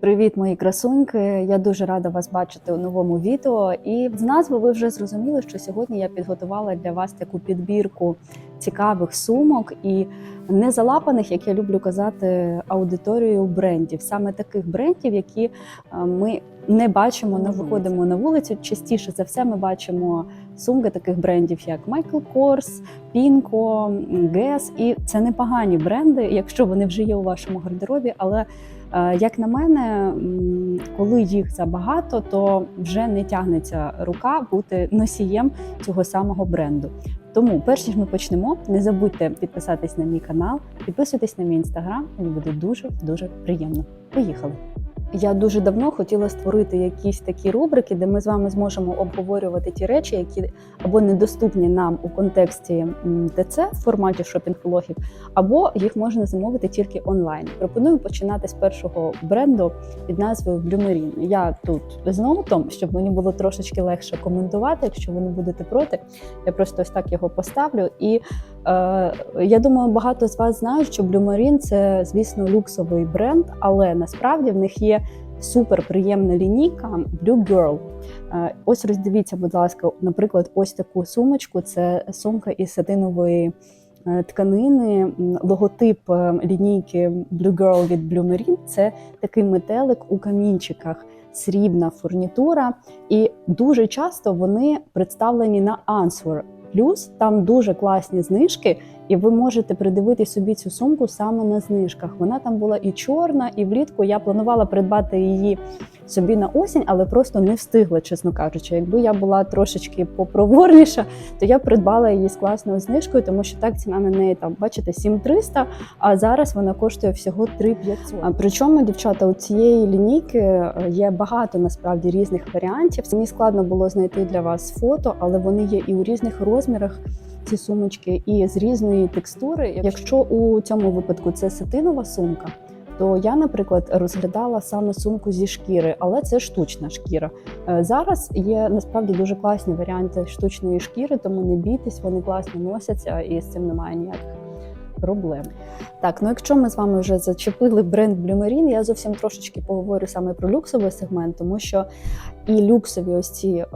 Привіт, мої красуньки! Я дуже рада вас бачити у новому відео. І з назви ви вже зрозуміли, що сьогодні я підготувала для вас таку підбірку цікавих сумок і не залапаних, як я люблю казати, аудиторією брендів, саме таких брендів, які е, ми не бачимо, не виходимо на вулицю. Частіше за все, ми бачимо сумки таких брендів, як Michael Kors, Pinko, Guess. І це непогані бренди, якщо вони вже є у вашому гардеробі, але Як на мене, коли їх забагато, то вже не тягнеться рука бути носієм цього самого бренду. Тому, перш ніж ми почнемо, не забудьте підписатись на мій канал, підписуйтесь на мій інстаграм, мені буде дуже дуже приємно. Поїхали! Я дуже давно хотіла створити якісь такі рубрики, де ми з вами зможемо обговорювати ті речі, які або недоступні нам у контексті ТЦ в форматі шопінг-влогів, або їх можна замовити тільки онлайн. Пропоную починати з першого бренду під назвою Bloomerine. Я тут з ноутом, щоб мені було трошечки легше коментувати, якщо ви не будете проти. Я просто ось так його поставлю. І е, я думаю, багато з вас знають, що Bloomerine – це, звісно, люксовий бренд, але насправді в них є супер приємна лінійка Blue Girl. Е, Ось роздивіться, будь ласка, наприклад, ось таку сумочку. Це сумка із сатинової е, тканини. Логотип е, лінійки Blue Girl від Blue Marine – це такий метелик у камінчиках, срібна фурнітура, і дуже часто вони представлені на Answer. Плюс там дуже класні знижки, і ви можете придивити собі цю сумку саме на знижках. Вона там була і чорна, і влітку я планувала придбати її собі на осінь, але просто не встигла, чесно кажучи. Якби я була трошечки попроворніша, то я придбала її з класною знижкою, тому що так ціна на неї там, бачите, 7300, а зараз вона коштує всього 3500. А причому, дівчата, у цієї лінійки е, є багато насправді різних варіантів. Мені складно було знайти для вас фото, але вони є і у різних розмірах. Ці сумочки і з різної текстури. Якщо у цьому випадку це сетинова сумка, то я, наприклад, розглядала саме сумку зі шкіри, але це штучна шкіра. Е, Зараз є насправді дуже класні варіанти штучної шкіри, тому не бійтесь, вони класно носяться і з цим немає ніяких проблем. Так, ну якщо ми з вами вже зачепили бренд Marine, я зовсім трошечки поговорю саме про люксовий сегмент, тому що і люксові ось ці е,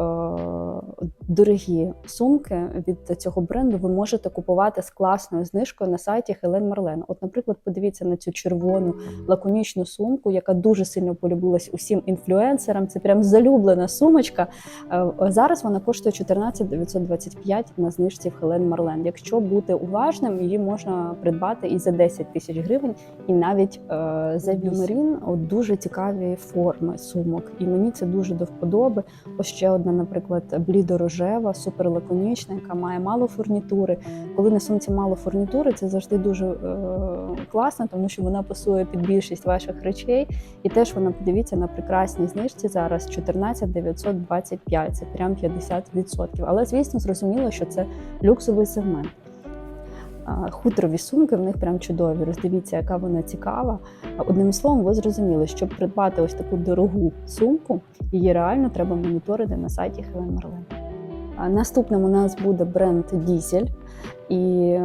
дорогі сумки від цього бренду ви можете купувати з класною знижкою на сайті Хелен Марлен. От, наприклад, подивіться на цю червону лаконічну сумку, яка дуже сильно полюбилась усім інфлюенсерам. Це прям залюблена сумочка. Е, Зараз вона коштує 14 925 на знижці в Хелен Марлен. Якщо бути уважним, її можна придбати і за 10 тисяч гривень, і навіть е, за 8. Дуже цікаві форми сумок, і мені це дуже до вподоби. Ось ще одна, наприклад, блідорожева, суперлаконічна, яка має мало фурнітури. Коли на сумці мало фурнітури, це завжди дуже е, класно, тому що вона пасує під більшість ваших речей. І теж вона подивіться на прекрасній знижці зараз 14 925, це прям 50%. Але звісно, зрозуміло, що це люксовий сегмент. Хутрові сумки в них прям чудові. Роздивіться, яка вона цікава. Одним словом, ви зрозуміли, щоб придбати ось таку дорогу сумку, її реально треба моніторити на сайті Helen Marlen. Наступним у нас буде бренд Дізель. І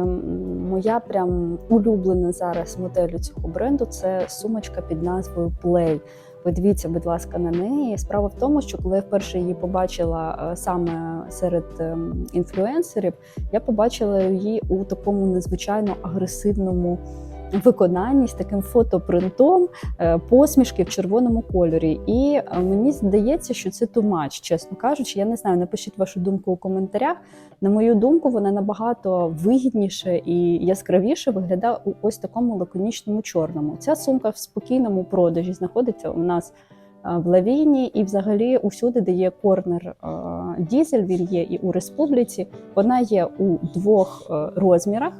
моя прям улюблена зараз модель цього бренду це сумочка під назвою Play. Подивіться, будь ласка, на неї. Справа в тому, що коли я вперше її побачила е, саме серед ем, інфлюенсерів, я побачила її у такому надзвичайно агресивному виконанні таким фотопринтом е, посмішки в червоному кольорі. І е, мені здається, що це тумач, чесно кажучи. Я не знаю, напишіть вашу думку у коментарях. На мою думку, вона набагато вигідніше і яскравіше виглядає у ось такому лаконічному чорному. Ця сумка в спокійному продажі знаходиться у нас. е, В лавіні і, взагалі, усюди, де є корнер дізель, він є і у республіці. Вона є у двох розмірах.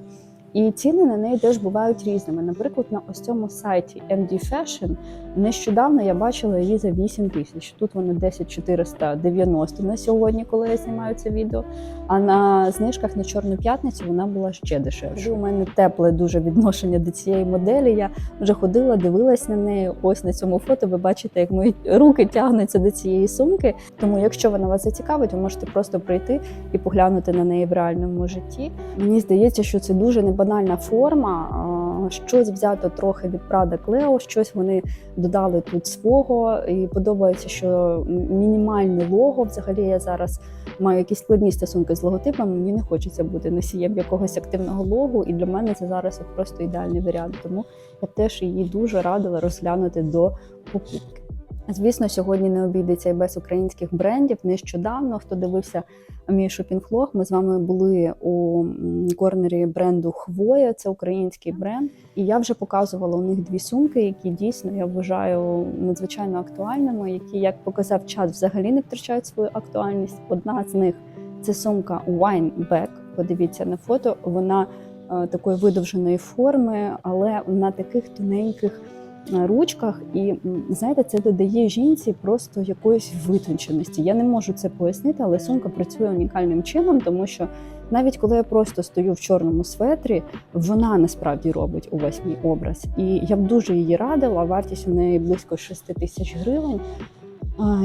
І ціни на неї теж бувають різними. Наприклад, на ось цьому сайті MD Fashion нещодавно я бачила її за 8 тисяч. Тут вона 10 490 на сьогодні, коли я знімаю це відео. А на знижках на Чорну п'ятницю вона була ще дешевше. У мене тепле дуже відношення до цієї моделі. Я вже ходила, дивилась на неї. Ось на цьому фото ви бачите, як мої руки тягнуться до цієї сумки. Тому, якщо вона вас зацікавить, ви можете просто прийти і поглянути на неї в реальному житті. Мені здається, що це дуже небанальна форма. щось взято трохи від Prada Cleo, щось вони додали тут свого. І подобається, що мінімальне лого. Взагалі я зараз маю якісь складні стосунки з логотипами. Мені не хочеться бути носієм якогось активного логу, і для мене це зараз просто ідеальний варіант. Тому я теж її дуже радила розглянути до покупки. Звісно, сьогодні не обійдеться і без українських брендів. Нещодавно, хто дивився мій шопінг-лог, ми з вами були у корнері бренду Хвоя, це український бренд. І я вже показувала у них дві сумки, які дійсно я вважаю надзвичайно актуальними, які, як показав час, взагалі не втрачають свою актуальність. Одна з них це сумка Wine Bag. Подивіться на фото. Вона е, такої видовженої форми, але на таких тоненьких ручках. І знаєте, це додає жінці просто якоїсь витонченості. Я не можу це пояснити, але сумка працює унікальним чином, тому що навіть коли я просто стою в чорному светрі, вона насправді робить увесь мій образ. І я б дуже її радила. Вартість у неї близько 6 тисяч гривень.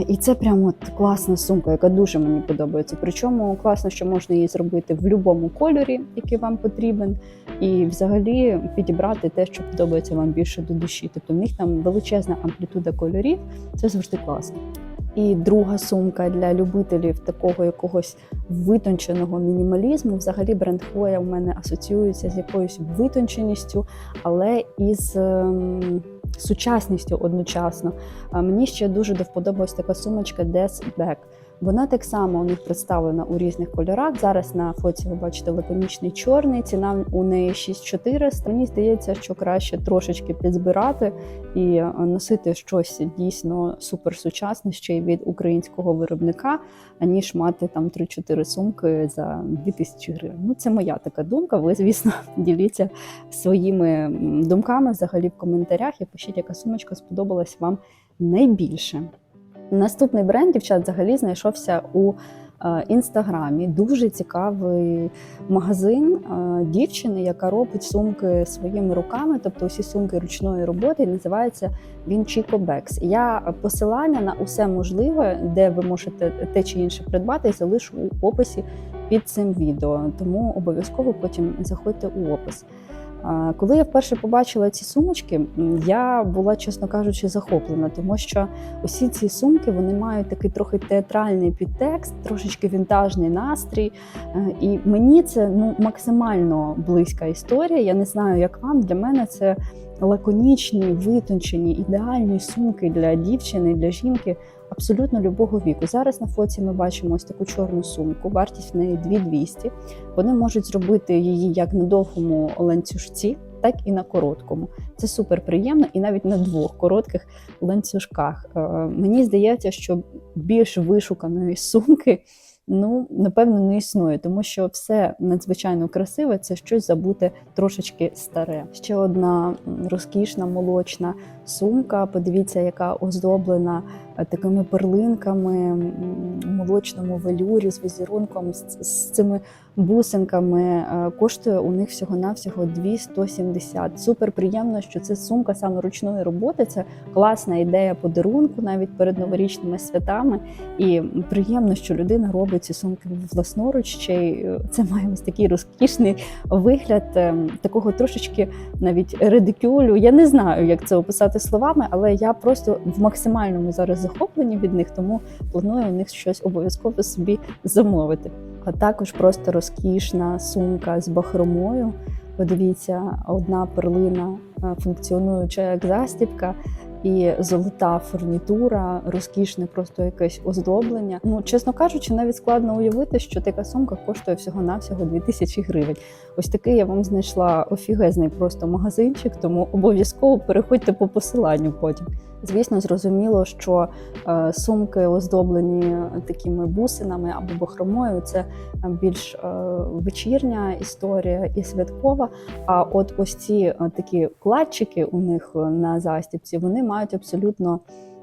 І це прямо от класна сумка, яка дуже мені подобається. Причому класно, що можна її зробити в будь-якому кольорі, який вам потрібен, і взагалі підібрати те, що подобається вам більше до душі. Тобто в них там величезна амплітуда кольорів, це завжди класно. І друга сумка для любителів такого якогось витонченого мінімалізму. Взагалі бренд Хвоя у мене асоціюється з якоюсь витонченістю, але із ем, сучасністю одночасно. Мені ще дуже до вподобалась така сумочка Death Bag. Вона так само у них представлена у різних кольорах. Зараз на фоці ви бачите лаконічний чорний. Ціна у неї 6400. Мені здається, що краще трошечки підзбирати і е, носити щось дійсно суперсучасне ще й від українського виробника, аніж мати там 3-4 сумки за 2000 гривень. Ну це моя така думка. Ви, звісно, діліться своїми думками взагалі в коментарях і пишіть, яка сумочка сподобалась вам найбільше. Наступний бренд дівчат взагалі знайшовся у е, інстаграмі. Дуже цікавий магазин е, дівчини, яка робить сумки своїми руками, тобто усі сумки ручної роботи. і Називається він Chico Bags. Я посилання на усе можливе, де ви можете те чи інше придбати, залишу у описі під цим відео. Тому обов'язково потім заходьте у опис. Коли я вперше побачила ці сумочки, я була, чесно кажучи, захоплена, тому що усі ці сумки вони мають такий трохи театральний підтекст, трошечки вінтажний настрій. Е, І мені це ну максимально близька історія. Я не знаю, як вам. Для мене це лаконічні, витончені, ідеальні сумки для дівчини, для жінки абсолютно любого віку. Зараз на фоці ми бачимо ось таку чорну сумку, вартість в неї 2200. Вони можуть зробити її як на довгому ланцюжці, так і на короткому. Це супер приємно, і навіть на двох коротких ланцюжках. Е, Мені здається, що більш вишуканої сумки. Ну, напевно, не існує, тому що все надзвичайно красиве, це щось забути трошечки старе. Ще одна розкішна молочна сумка. Подивіться, яка оздоблена такими перлинками молочному велюрі з візерунком, з, з цими бусинками. Е, Коштує у них всього-навсього 270. Супер приємно, що це сумка саме ручної роботи. Це класна ідея подарунку навіть перед новорічними святами. І приємно, що людина робить ці сумки власноруч. Ще й е, це має ось такий розкішний вигляд такого трошечки навіть редикюлю. Я не знаю, як це описати словами, але я просто в максимальному зараз захопленні від них, тому планую у них щось обов'язково собі замовити. А також просто розкішна сумка з бахромою. Подивіться, одна перлина е, функціонуюча як застібка, і золота фурнітура, розкішне просто якесь оздоблення. Ну, чесно кажучи, навіть складно уявити, що така сумка коштує всього-навсього 2000 гривень. Ось такий я вам знайшла офігезний просто магазинчик, тому обов'язково переходьте по посиланню потім. Звісно, зрозуміло, що е, сумки оздоблені такими бусинами або бахромою. Це більш е, вечірня історія і святкова. А от ось ці е, такі кладчики у них на застібці, вони мають абсолютно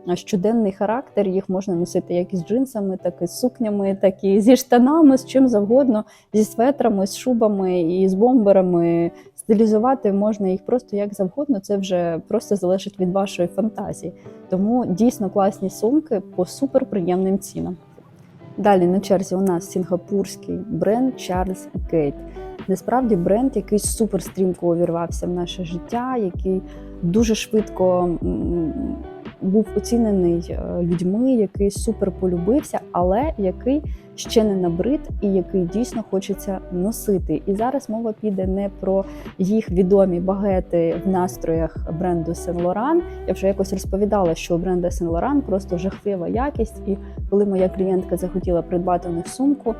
е, щоденний характер. Їх можна носити як із джинсами, так і з сукнями, так і зі штанами, з чим завгодно, зі светрами, з шубами і з бомберами. Стилізувати можна їх просто як завгодно. Це вже просто залежить від вашої фантазії. Тому дійсно класні сумки по суперприємним цінам. Далі на черзі у нас сінгапурський бренд Charles Gate. Насправді бренд, який супер стрімко увірвався в наше життя, який дуже швидко був оцінений е, людьми, який супер полюбився, але який ще не набрид і який дійсно хочеться носити. І зараз мова піде не про їх відомі багети в настроях бренду Saint Laurent. Я вже якось розповідала, що у бренда Saint Laurent просто жахлива якість. І коли моя клієнтка захотіла придбати у них сумку.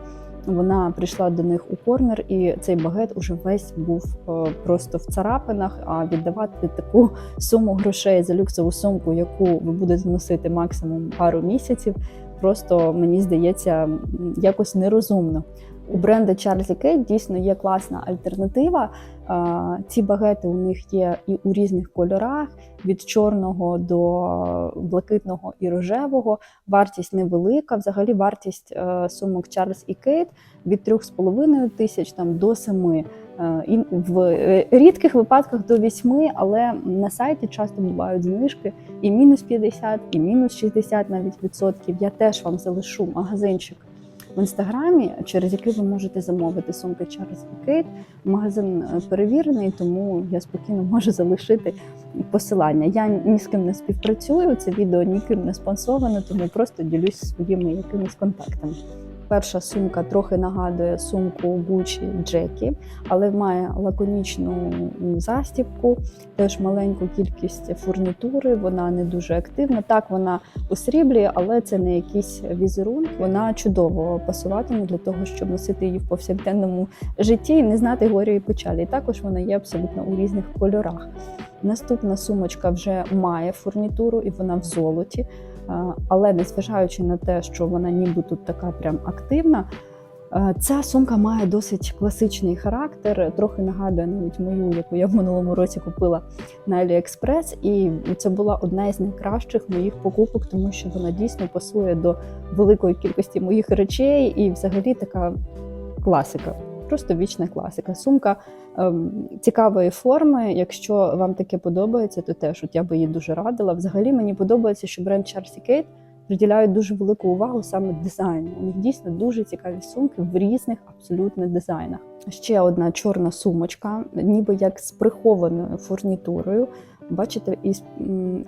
Вона прийшла до них у корнер, і цей багет уже весь був е, просто в царапинах. А віддавати таку суму грошей за люксову сумку, яку ви будете носити максимум пару місяців, просто мені здається якось нерозумно. У бренда Charles Kate дійсно є класна альтернатива. А, Ці багети у них є і у різних кольорах: від чорного до блакитного і рожевого. Вартість невелика. Взагалі, вартість е, сумок Charles і Kate від 3,5 тисяч там до 7. Е, І в е, рідких випадках до 8, але на сайті часто бувають знижки і мінус 50, і мінус 60 навіть відсотків. Я теж вам залишу магазинчик в інстаграмі, через який ви можете замовити сумки через Кейт. Магазин е, перевірений, тому я спокійно можу залишити посилання. Я ні з ким не співпрацюю. Це відео ніким не спонсоване, тому просто ділюсь своїми якимись контактами. Перша сумка трохи нагадує сумку Gucci Джекі, але має лаконічну застібку, теж маленьку кількість фурнітури. Вона не дуже активна. Так, вона у сріблі, але це не якийсь візерунок. Вона чудово пасуватиме для того, щоб носити її в повсякденному житті і не знати горя і печалі. І також вона є абсолютно у різних кольорах. Наступна сумочка вже має фурнітуру і вона в золоті. А, Але незважаючи на те, що вона ніби тут така прям активна, ця сумка має досить класичний характер, трохи нагадує навіть мою, яку я в минулому році купила на AliExpress. І це була одна із найкращих моїх покупок, тому що вона дійсно пасує до великої кількості моїх речей і взагалі така класика. Просто вічна класика. Сумка ем, цікавої форми. Якщо вам таке подобається, то теж от я би її дуже радила. Взагалі мені подобається, що бренд Charles Kate приділяють дуже велику увагу саме дизайну. У них дійсно дуже цікаві сумки в різних абсолютно дизайнах. Ще одна чорна сумочка, ніби як з прихованою фурнітурою. Бачите, із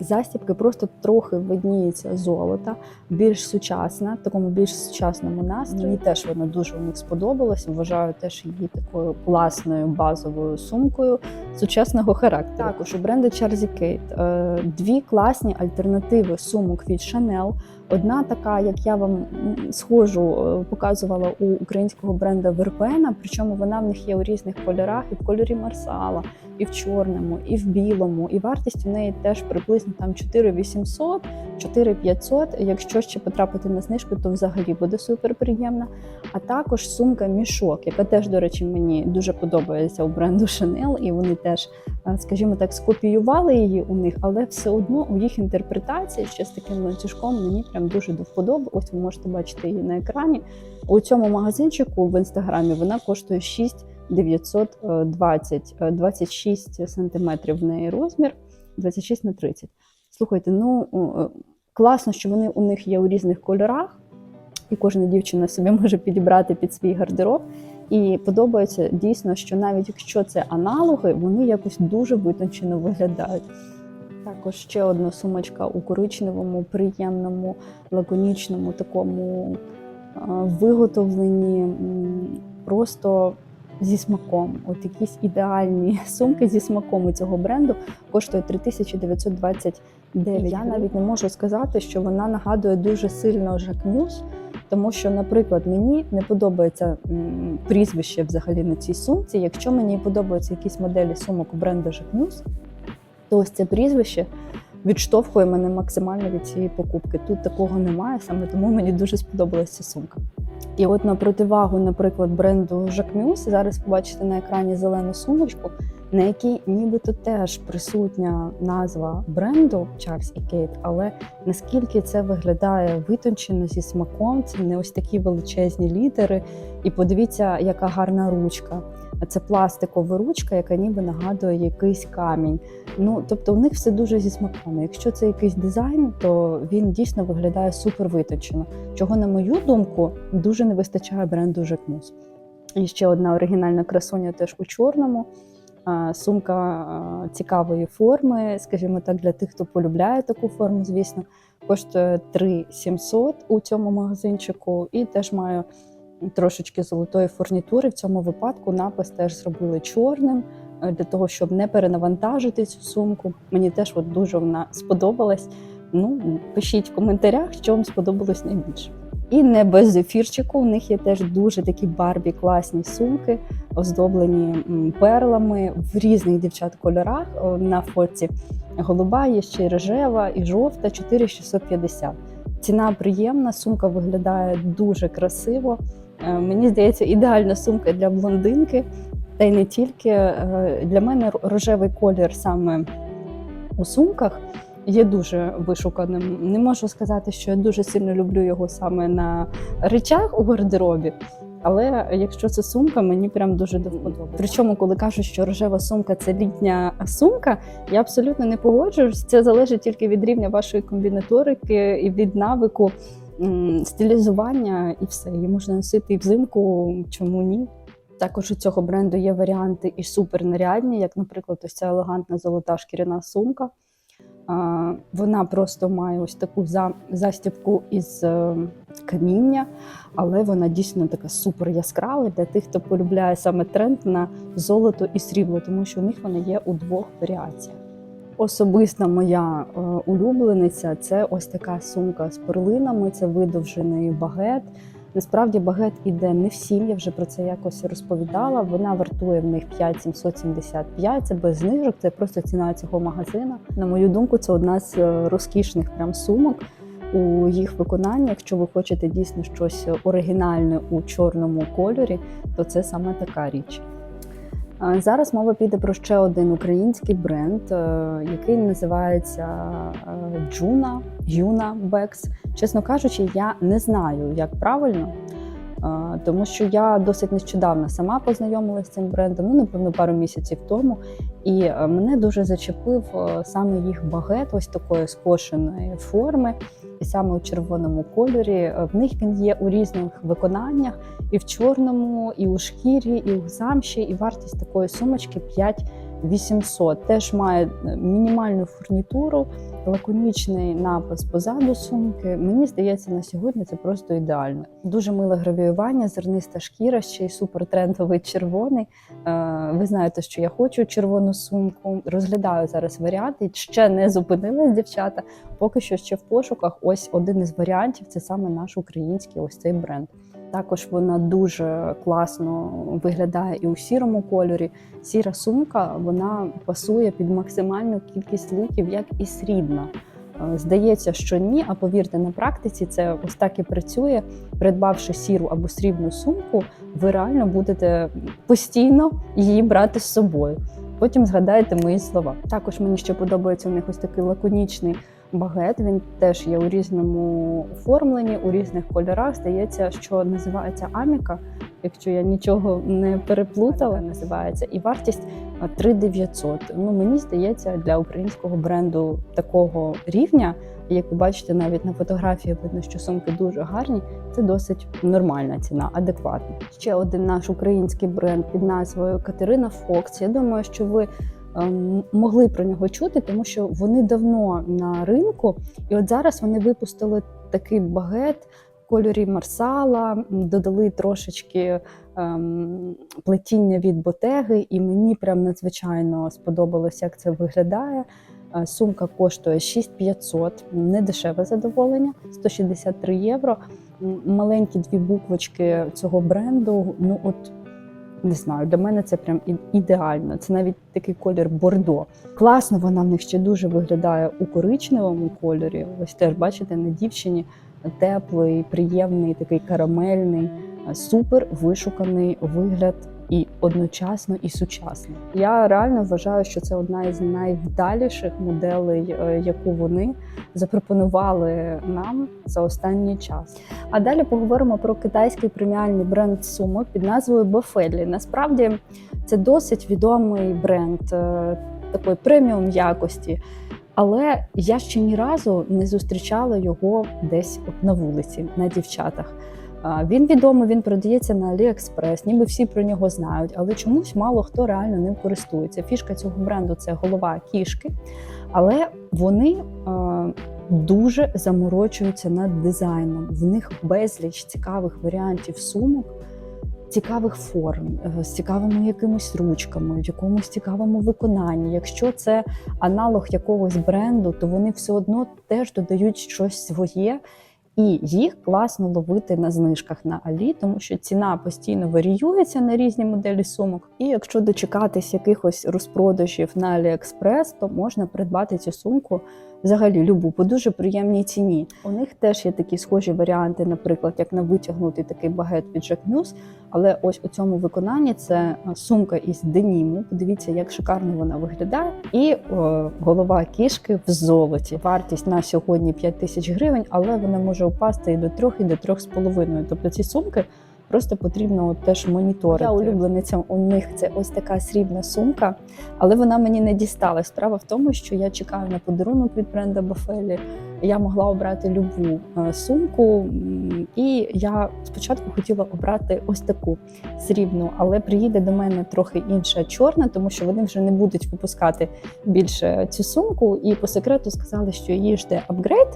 застібки просто трохи видніється золота, більш сучасна, в такому більш сучасному настрої. Мені теж вона дуже у них сподобалась. Вважаю теж її такою класною базовою сумкою сучасного характеру. Також у бренду Charles Kate е, дві класні альтернативи сумок від Chanel. Одна така, як я вам схожу, е, показувала у українського бренда Верпена, причому вона в них є у різних кольорах, і в кольорі Марсала, і в чорному, і в білому. І вартість у неї теж приблизно там 4800, 4500. Якщо ще потрапити на знижку, то взагалі буде супер приємна. А також сумка мішок, яка теж, до речі, мені дуже подобається у бренду Chanel, і вони теж, скажімо так, скопіювали її у них, але все одно у їх інтерпретації ще з таким ланцюжком мені прям дуже до вподоби. Ось ви можете бачити її на екрані. У цьому магазинчику в інстаграмі вона коштує 6 920, е, 26 сантиметрів в неї розмір, 26 на 30. Слухайте, ну е, класно, що вони у них є у різних кольорах, і кожна дівчина собі може підібрати під свій гардероб. І подобається дійсно, що навіть якщо це аналоги, вони якось дуже витончено виглядають. Також ще одна сумочка у коричневому, приємному, лаконічному такому виготовленні, просто зі смаком. От якісь ідеальні сумки зі смаком у цього бренду коштує 3929. Я навіть не можу сказати, що вона нагадує дуже сильно Жакмюс, тому що, наприклад, мені не подобається прізвище взагалі на цій сумці. Якщо мені подобаються якісь моделі сумок бренду Жакмюс, то ось це прізвище відштовхує мене максимально від цієї покупки. Тут такого немає, саме тому мені дуже сподобалася сумка. І от на противагу, наприклад, бренду Jacquemus, зараз побачите на екрані зелену сумочку, на якій нібито теж присутня назва бренду Charles і Kate, але наскільки це виглядає витончено зі смаком, це не ось такі величезні літери. І подивіться, яка гарна ручка. Це пластикова ручка, яка ніби нагадує якийсь камінь. Ну тобто у них все дуже зі смаком. Якщо це якийсь дизайн, то він дійсно виглядає супер витончено. Чого, на мою думку, дуже не вистачає бренду Jacquemus. І ще одна оригінальна красуня теж у чорному. Сумка цікавої форми, скажімо так, для тих, хто полюбляє таку форму, звісно, коштує 3700 у цьому магазинчику і теж має трошечки золотої фурнітури. В цьому випадку напис теж зробили чорним е, для того, щоб не перенавантажити цю сумку. Мені теж от дуже вона сподобалась. Ну, пишіть в коментарях, що вам сподобалось найбільше. І не без зефірчику. У них є теж дуже такі барбі класні сумки, оздоблені перлами в різних дівчат кольорах. На фотці голуба є ще й рожева і жовта 4650. Ціна приємна, сумка виглядає дуже красиво. Е, Мені здається, ідеальна сумка для блондинки. Та й не тільки Е, для мене рожевий колір саме у сумках є дуже вишуканим. Не можу сказати, що я дуже сильно люблю його саме на речах у гардеробі. Але якщо це сумка, мені прям дуже до. Причому, коли кажуть, що рожева сумка це літня сумка, я абсолютно не погоджуюсь. Це залежить тільки від рівня вашої комбінаторики і від навику стилізування, і все. Її можна носити і взимку, чому ні. Також у цього бренду є варіанти і супернарядні, як, наприклад, ось ця елегантна золота шкіряна сумка. Вона просто має ось таку за- застібку із е, каміння, але вона дійсно така супер яскрава для тих, хто полюбляє саме тренд на золото і срібло, тому що у них вона є у двох варіаціях. Особиста моя е, улюблениця це ось така сумка з перлинами, це видовжений багет. Насправді багет іде не всім, я вже про це якось розповідала. Вона вартує в них 5775, це без знижок, це просто ціна цього магазина. На мою думку, це одна з е, розкішних прям сумок у їх виконанні. Якщо ви хочете дійсно щось оригінальне у чорному кольорі, то це саме така річ. Зараз мова піде про ще один український бренд, е, який називається е, Джуна Юна Бекс. Чесно кажучи, я не знаю, як правильно, е, тому що я досить нещодавно сама познайомилася з цим брендом, ну напевно, пару місяців тому. І е, мене дуже зачепив е, саме їх багет, ось такої скошеної форми, і саме у червоному кольорі. В них він є у різних виконаннях, і в чорному, і у шкірі, і у замші. І вартість такої сумочки 5800. Теж має мінімальну фурнітуру, лаконічний напис позаду сумки. Мені здається, на сьогодні це просто ідеально. Дуже миле гравіювання, зерниста шкіра, ще й супертрендовий червоний. Е, Ви знаєте, що я хочу червону сумку. Розглядаю зараз варіанти. Ще не зупинилась дівчата. Поки що ще в пошуках. Ось один із варіантів це саме наш український ось цей бренд. Також вона дуже класно виглядає і у сірому кольорі. Сіра сумка вона пасує під максимальну кількість луків, як і срібна. Е, Здається, що ні, а повірте, на практиці це ось так і працює. Придбавши сіру або срібну сумку, ви реально будете постійно її брати з собою. Потім згадаєте мої слова. Також мені ще подобається у них ось такий лаконічний багет. Він теж є у різному оформленні, у різних кольорах. Здається, що називається Аміка, якщо я нічого не переплутала, називається. І вартість а, 3900. Ну мені здається, для українського бренду такого рівня, як ви бачите, навіть на фотографії видно, що сумки дуже гарні. Це досить нормальна ціна, адекватна. Ще один наш український бренд під назвою Катерина Фокс. Я думаю, що ви могли про нього чути, тому що вони давно на ринку, і от зараз вони випустили такий багет в кольорі марсала, додали трошечки ем, плетіння від ботеги, і мені прям надзвичайно сподобалося, як це виглядає. Е, Сумка коштує 6500, не дешеве задоволення, 163 євро. Маленькі дві буквочки цього бренду. Ну от не знаю, для мене це прям ідеально. Це навіть такий колір бордо. Класно вона в них ще дуже виглядає у коричневому кольорі. Ось теж бачите на дівчині теплий, приємний, такий карамельний, е, супер вишуканий вигляд. І одночасно і сучасний. Я реально вважаю, що це одна із найвдаліших моделей, е, яку вони запропонували нам за останній час. А далі поговоримо про китайський преміальний бренд сумок під назвою Бофелі. Насправді це досить відомий бренд е, такої преміум якості. Але я ще ні разу не зустрічала його десь на вулиці на дівчатах. Він відомий, він продається на AliExpress, ніби всі про нього знають, але чомусь мало хто реально ним користується. Фішка цього бренду це голова кішки, але вони дуже заморочуються над дизайном. В них безліч цікавих варіантів сумок. Цікавих форм, е, з цікавими якимись ручками, в якомусь цікавому виконанні. Якщо це аналог якогось бренду, то вони все одно теж додають щось своє, і їх класно ловити на знижках на Алі, тому що ціна постійно варіюється на різні моделі сумок. І якщо дочекатись якихось розпродажів на AliExpress, то можна придбати цю сумку взагалі любу по дуже приємній ціні. У них теж є такі схожі варіанти, наприклад, як на витягнутий такий багет від Jack Muse, але ось у цьому виконанні це е, сумка із деніму. Подивіться, як шикарно вона виглядає. І о, голова кішки в золоті. Вартість на сьогодні 5 тисяч гривень, але вона може упасти і до 3, і до 3,5. Тобто ці сумки просто потрібно от теж моніторити. Я улюблениця у них це ось така срібна сумка, але вона мені не дісталась. Справа в тому, що я чекаю на подарунок від бренда Бафелі. Я могла обрати любу е, сумку, і я спочатку хотіла обрати ось таку срібну, але приїде до мене трохи інша чорна, тому що вони вже не будуть випускати більше цю сумку. І по секрету сказали, що її жде апгрейд.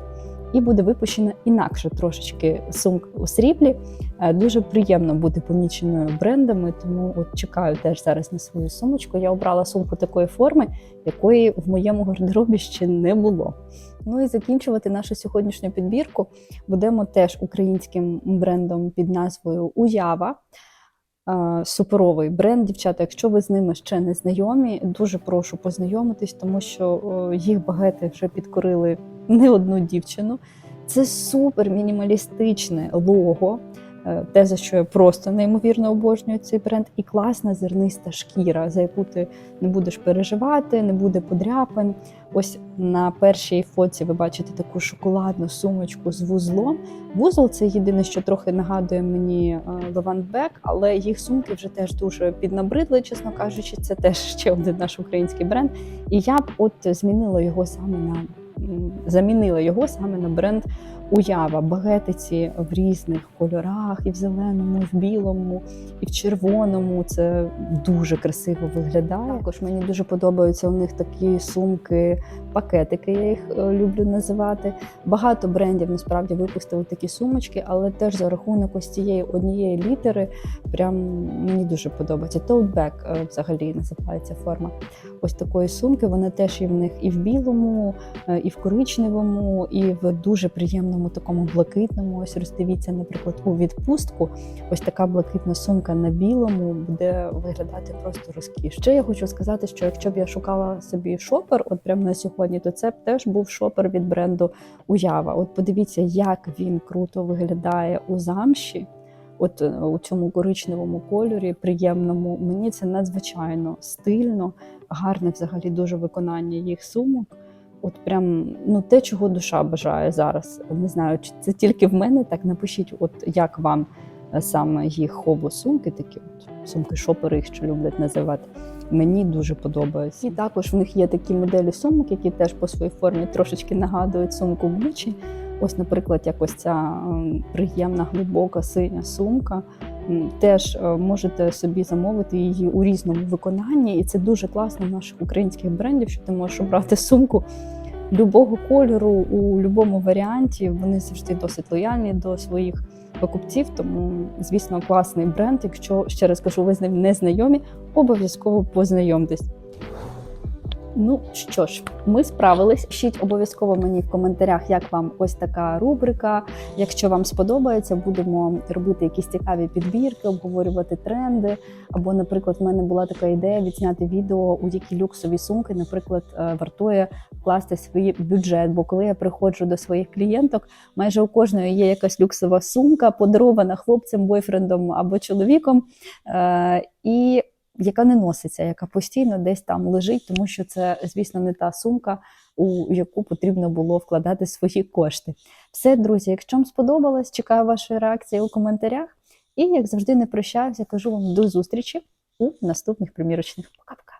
І буде випущена інакше трошечки сумка у сріблі. Е, Дуже приємно бути поміченою брендами, тому от чекаю теж зараз на свою сумочку. Я обрала сумку такої форми, якої в моєму гардеробі ще не було. Ну і закінчувати нашу сьогоднішню підбірку будемо теж українським брендом під назвою Уява. Е, Суперовий бренд, дівчата. Якщо ви з ними ще не знайомі, дуже прошу познайомитись, тому що е, їх багети вже підкорили не одну дівчину. Це супер мінімалістичне лого. е, Те, за що я просто неймовірно обожнюю цей бренд, і класна зерниста шкіра, за яку ти не будеш переживати, не буде подряпань. Ось на першій фоці ви бачите таку шоколадну сумочку з вузлом. Вузол це єдине, що трохи нагадує мені Левантбек, але їх сумки вже теж дуже піднабридли, чесно кажучи. Це теж ще один наш український бренд. І я б от змінила його саме на замінила його саме на бренд Уява. Багетиці в різних кольорах, і в зеленому, і в білому, і в червоному. Це дуже красиво виглядає. Також мені дуже подобаються у них такі сумки, пакетики. Я їх е, люблю називати. Багато брендів насправді випустили такі сумочки, але теж за рахунок ось цієї однієї літери, прям мені дуже подобається. Е, взагалі називається форма. Ось такої сумки. Вона теж є в них і в білому, е, і в коричневому, і в дуже приємному такому блакитному. Ось роздивіться, наприклад, у відпустку. Ось така блакитна сумка на білому буде виглядати просто розкішно. Ще я хочу сказати, що якщо б я шукала собі шопер, от прямо на сьогодні, то це б теж був шопер від бренду Уява. От подивіться, як він круто виглядає у замші. От е, у цьому коричневому кольорі, приємному, мені це надзвичайно стильно, гарне взагалі дуже виконання їх сумок. От прям ну те, чого душа бажає зараз. Не знаю, чи це тільки в мене. Так напишіть, от як вам е, саме їх хобо сумки, такі от сумки шопери, їх що люблять називати. Мені дуже подобаються. І також в них є такі моделі сумок, які теж по своїй формі трошечки нагадують сумку Gucci. Ось, наприклад, якось ця ем, приємна глибока синя сумка. Теж е, можете собі замовити її у різному виконанні, і це дуже класно в наших українських брендів, що ти можеш обрати сумку любого кольору у будь-якому варіанті. Вони завжди досить лояльні до своїх покупців. Тому, звісно, класний бренд. Якщо ще раз кажу, ви з ним не знайомі, обов'язково познайомтесь. Ну що ж, ми справились. Пишіть обов'язково мені в коментарях, як вам ось така рубрика. Якщо вам сподобається, будемо робити якісь цікаві підбірки, обговорювати тренди. Або, наприклад, в мене була така ідея відзняти відео, у які люксові сумки, наприклад, е, вартує вкласти свій бюджет. Бо коли я приходжу до своїх клієнток, майже у кожної є якась люксова сумка, подарована хлопцем, бойфрендом або чоловіком. Е, і яка не носиться, яка постійно десь там лежить, тому що це, звісно, не та сумка, у яку потрібно було вкладати свої кошти. Все, друзі, якщо вам сподобалось, чекаю вашої реакції у коментарях. І, як завжди, не прощаюся, кажу вам до зустрічі у наступних примірочних. Пока-пока.